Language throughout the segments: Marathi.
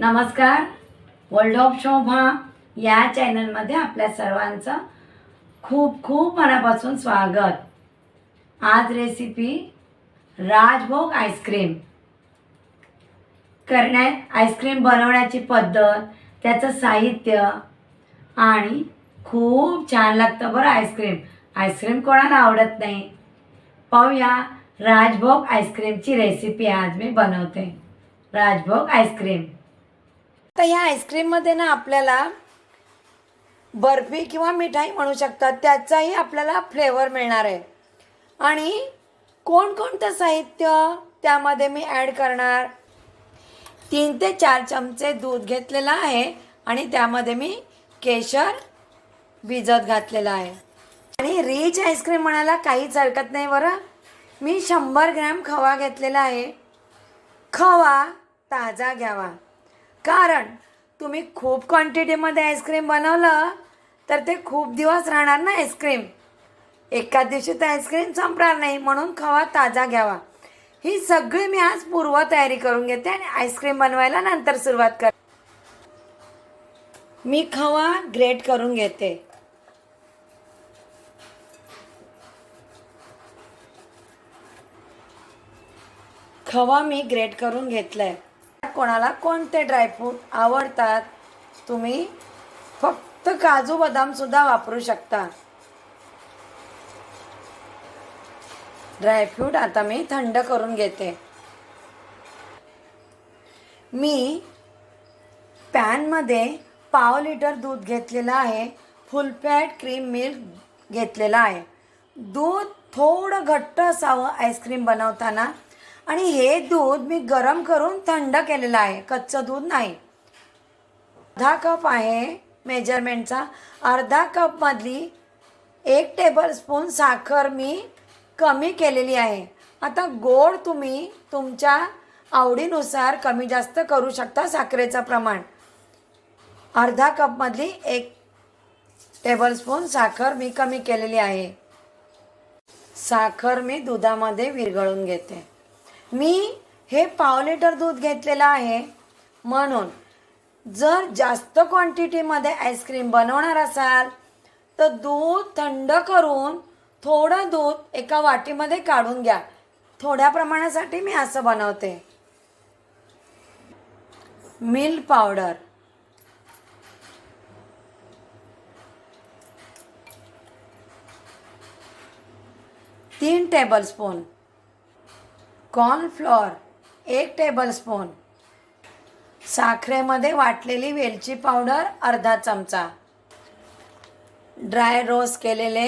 नमस्कार. वर्ल्ड ऑफ शोभा या चॅनलमध्ये आपल्या सर्वांचं खूप खूप मनापासून स्वागत. आज रेसिपी राजभोग आईस्क्रीम करण्यात आईस्क्रीम बनवण्याची पद्धत त्याचं साहित्य आणि खूप छान लागतं बरं आईस्क्रीम आईस्क्रीम कोणाला आवडत नाही? पाहूया राजभोग आईस्क्रीमची रेसिपी आज मी बनवते. राजभोग आईस्क्रीम तर ह्या आईस्क्रीममध्ये ना आपल्याला बर्फी किंवा मिठाई म्हणू शकतात. त्याचाही आपल्याला फ्लेवर मिळणार आहे. आणि कोणकोणतं साहित्य त्यामध्ये मी ॲड करणार? तीन ते चार चमचे दूध घेतलेलं आहे आणि त्यामध्ये मी केशर भिजत घातलेलं आहे. आणि रिच आईस्क्रीम म्हणायला काहीच हरकत नाही बरं. मी शंभर ग्रॅम खवा घेतलेला आहे. खवा ताजा घ्यावा. कारण तुम्ही खूप क्वांटिटीमध्ये आईस्क्रीम बनवलं तर ते खूप दिवस राहणार ना आईस्क्रीम एका दिवशी तर आईस्क्रीम संपणार नाही म्हणून खवा ताजा घ्यावा. ही सगळी मी आज पूर्वतयारी करून घेते आणि आईस्क्रीम बनवायला नंतर सुरुवात कर मी खवा ग्रेट करून घेते. खवा मी ग्रेट करून घेतलाय. कोणाला कोणते ड्रायफ्रूट आवडतात तुम्ही फक्त काजू बदामसुद्धा वापरू शकता. ड्रायफ्रूट आता मी थंड करून घेते. मी पॅनमध्ये पाव लिटर दूध घेतलेलं आहे फुल फॅट क्रीम मिल्क घेतलेलं आहे. दूध थोडं घट्ट असावं आईस्क्रीम बनवताना. आणि हे दूध मी गरम करून थंड केलेलं आहे. कच्चं दूध नाही. अर्धा कप आहे मेजरमेंटचा. अर्धा कपमधली एक टेबलस्पून साखर मी कमी केलेली आहे. आता गोड तुम्ही तुमच्या आवडीनुसार कमी जास्त करू शकता साखरेचं प्रमाण. अर्धा कपमधली एक टेबलस्पून साखर मी कमी केलेली आहे. साखर मी दुधामध्ये विरघळून घेते. मी हे पाव लिटर दूध घेतलेलं आहे. म्हणून जर जास्त क्वांटिटीमध्ये आईस्क्रीम बनवणार असाल तर दूध थंड करून थोडं दूध एका वाटीमध्ये काढून घ्या. थोड्या प्रमाणासाठी मी असं बनवते. Milk powder. तीन टेबलस्पून कॉर्नफ्लॉर एक टेबलस्पून साखरेमध्ये वाटलेली वेलची पावडर अर्धा चमचा. ड्राय रोस केलेले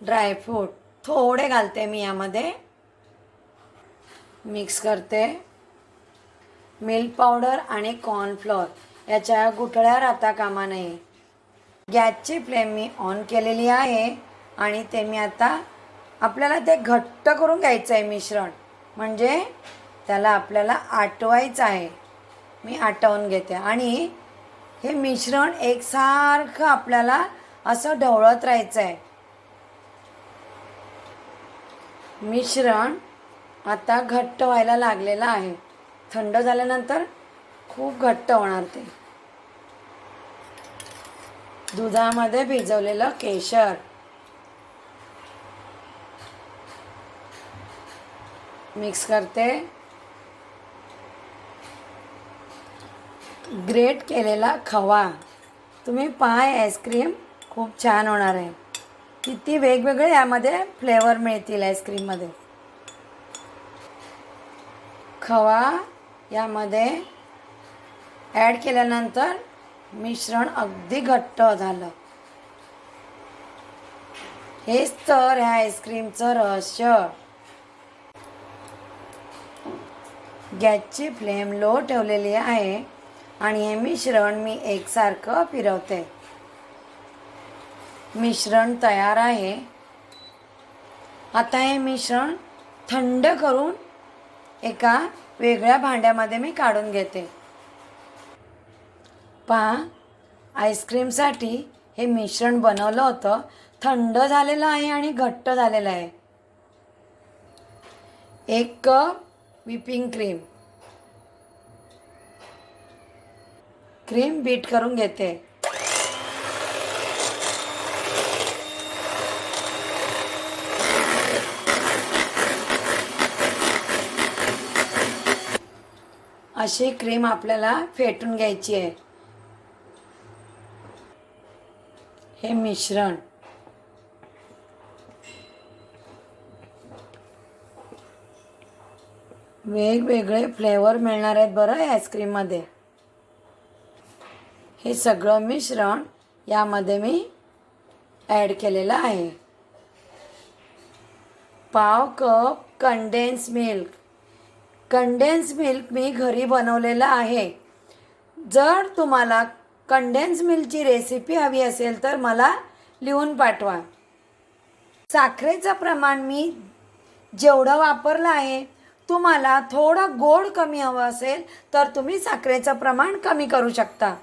ड्रायफ्रूट थोडे घालते मी यामध्ये. मिक्स करते. मिल्क पावडर आणि कॉर्नफ्लॉर याच्या गुठळ्या राहता कामा नये. गॅसची फ्लेम मी ऑन केलेली आहे आणि ते मी आता आपल्याला ते घट्ट करून घ्यायचं आहे मिश्रण. म्हणजे त्याला आपल्याला आटवायचं आहे. मी आटवून घेते. आणि हे मिश्रण एकसारखं आपल्याला असं ढवळत राहायचं आहे. मिश्रण आता घट्ट व्हायला लागलेलं आहे. थंड झाल्यानंतर खूप घट्ट होणार ते. दुधामध्ये भिजवलेलं केशर. मिक्स करते. ग्रेट केलेला खवा. तुम्ही पहा आईस्क्रीम खूप छान होणार आहे. किती वेगवेगळे यामध्ये फ्लेवर मिळतील आईस्क्रीममध्ये खवा यामध्ये ॲड केल्यानंतर मिश्रण अगदी घट्ट झालं. हेच तर ह्या आईस्क्रीमचं रहस्य. गॅसची फ्लेम लो ठेवलेली आहे आणि हे मिश्रण मी एकसारखं फिरवते. मिश्रण तयार आहे. आता हे मिश्रण थंड करून एका वेगळ्या भांड्यामध्ये मी काढून घेते. पहा आईस्क्रीमसाठी हे मिश्रण बनवलं होतं. थंड झालेलं आहे आणि घट्ट झालेलं आहे. एक cup whipping cream. Cream beat करून घेते. अशी क्रीम आपल्याला फेटून घ्यायची आहे. हे मिश्रण. वेगवेगळे फ्लेवर मिळणार आहेत बरं आईस्क्रीममध्ये. हे सगळं मिश्रण यामध्ये मी ॲड केलेलं आहे. पाव cup condense milk condense milk मी घरी बनवलेलं आहे. जर तुम्हाला कंडेन्स मिल्कची रेसिपी हवी असेल तर मला लिहून पाठवा. साखरेचं प्रमाण मी जेवढं वापरलं आहे तुम्हाला थोडं गोड कमी हवं असेल तर तुम्ही साखरेचं प्रमाण कमी करू शकता.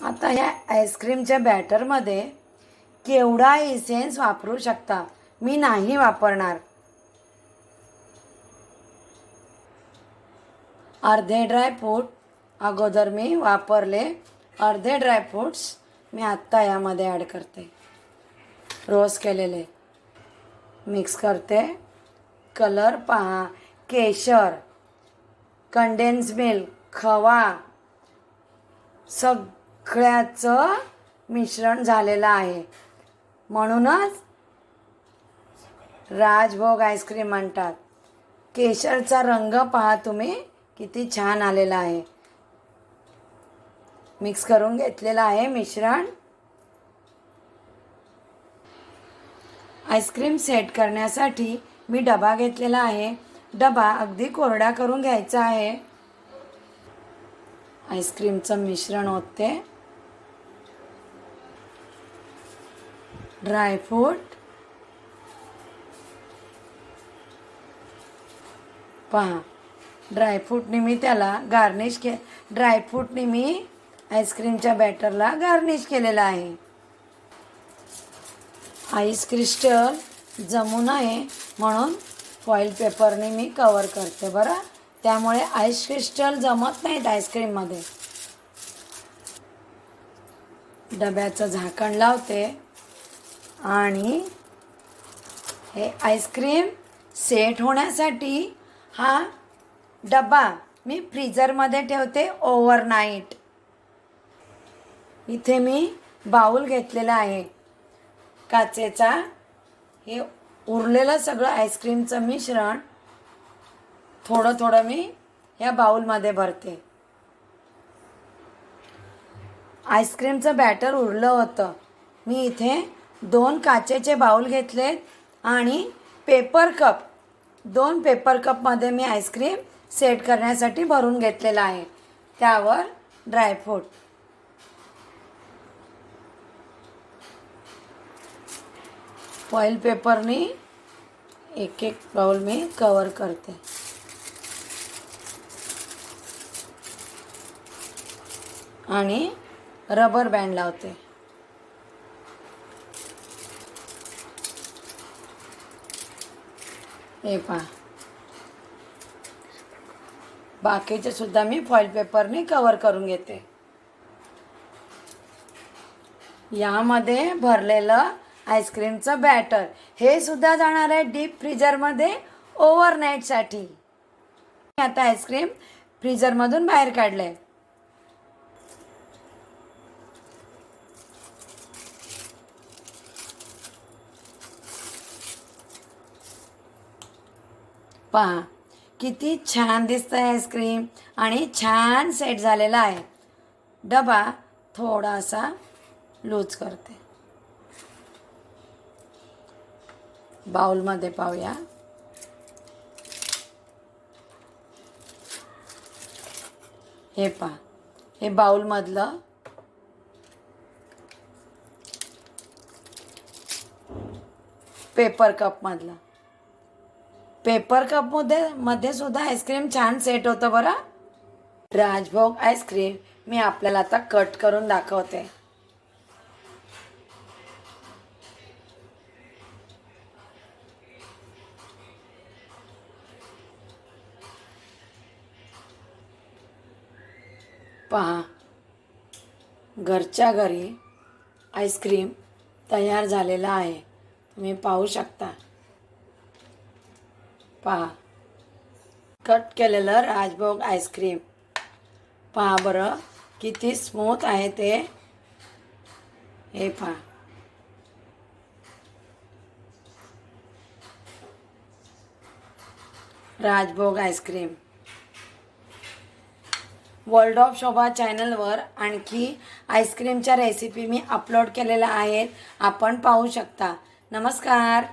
आता ह्या आईस्क्रीमच्या बॅटरमध्ये केवढा इसेन्स वापरू शकता? मी नाही वापरणार. अर्धे ड्रायफ्रूट अगोदर मी वापरले. अर्धे ड्रायफ्रूट्स मी आत्ता यामध्ये ॲड करते. रोस केलेले. मिक्स करते. कलर पहा. केशर कंडेन्स मिल्क खवा. सगळ्याचं मिश्रण झालेलं आहे. म्हणूनच राजभोग आईस्क्रीम म्हणतात. केशरचा रंग पहा तुम्ही. किती छान आलेला आहे. मिक्स करून घेतलेलं आहे मिश्रण. आईस्क्रीम सेट करण्यासाठी मी डबा घेतलेला आहे. डबा अगदी कोरडा करून घ्यायचा आहे. आईस्क्रीमचं मिश्रण होते ड्रायफ्रूट पहा ड्रायफ्रूटने मी त्याला गार्निश के ड्रायफ्रूटने मी आईस्क्रीमच्या बॅटरला गार्निश केलेला आहे. आईस क्रिस्टल जमू नये म्हणून फॉईल पेपरने मी कवर करते बरं. त्यामुळे आईस क्रिस्टल जमत नाहीत आईस्क्रीममध्ये. डब्याचं झाकण लावते आणि हे आईस्क्रीम सेट होण्यासाठी हा डबा मी फ्रीजरमध्ये ठेवते ओव्हरनाईट. इथे मी बाऊल घेतलेला आहे. काचेचा. हे उरलेलं सगळं आईस्क्रीमचं मिश्रण थोडं थोडं मी ह्या बाऊलमध्ये भरते. आईस्क्रीमचं बॅटर उरलं होतं. मी इथे दोन काचेचे बाऊल घेतले आणि पेपर कप दोन पेपर कपमध्ये मी आईस्क्रीम सेट करण्यासाठी भरून घेतलेला आहे. त्यावर ड्रायफ्रूट फॉईल पेपरनी एक एक बाउल मी कवर करते. आणि रबर बँड लावते. हे पहा. बाकीचे सुद्धा मी फॉईल पेपरने कवर करून घेते. यामध्ये भरलेलं आईस्क्रीमचं बॅटर. हे सुद्धा जाणार आहे डीप फ्रीजरमध्ये ओव्हरनाईटसाठी. आता आईस्क्रीम फ्रीजरमधून बाहेर काढले पहा किती छान दिसतं आहे आईस्क्रीम आणि छान सेट झालेला आहे. डबा थोडासा लूज करते. बाउलमध्ये पाहूया. हे पहा हे बाउलमधलं पेपर कपमधलं. पेपर कपमध्ये मध्ये सुद्धा आईस्क्रीम छान सेट होतं बरं. राजभोग आईस्क्रीम मी आपल्याला आता कट करून दाखवते. पहा. घरच्या घरी आईस्क्रीम तयार झालेला आहे. तुम्ही पाहू शकता. पहा. कट केलेलं राजभोग आईस्क्रीम. पहा बरं किती स्मूथ आहे ते. हे पहा. Rajbhog ice cream. World of Shobha चॅनलवर आणखी आईस्क्रीमच्या रेसिपी मी अपलोड केलेल्या आहेत. आपण पाहू शकता. नमस्कार.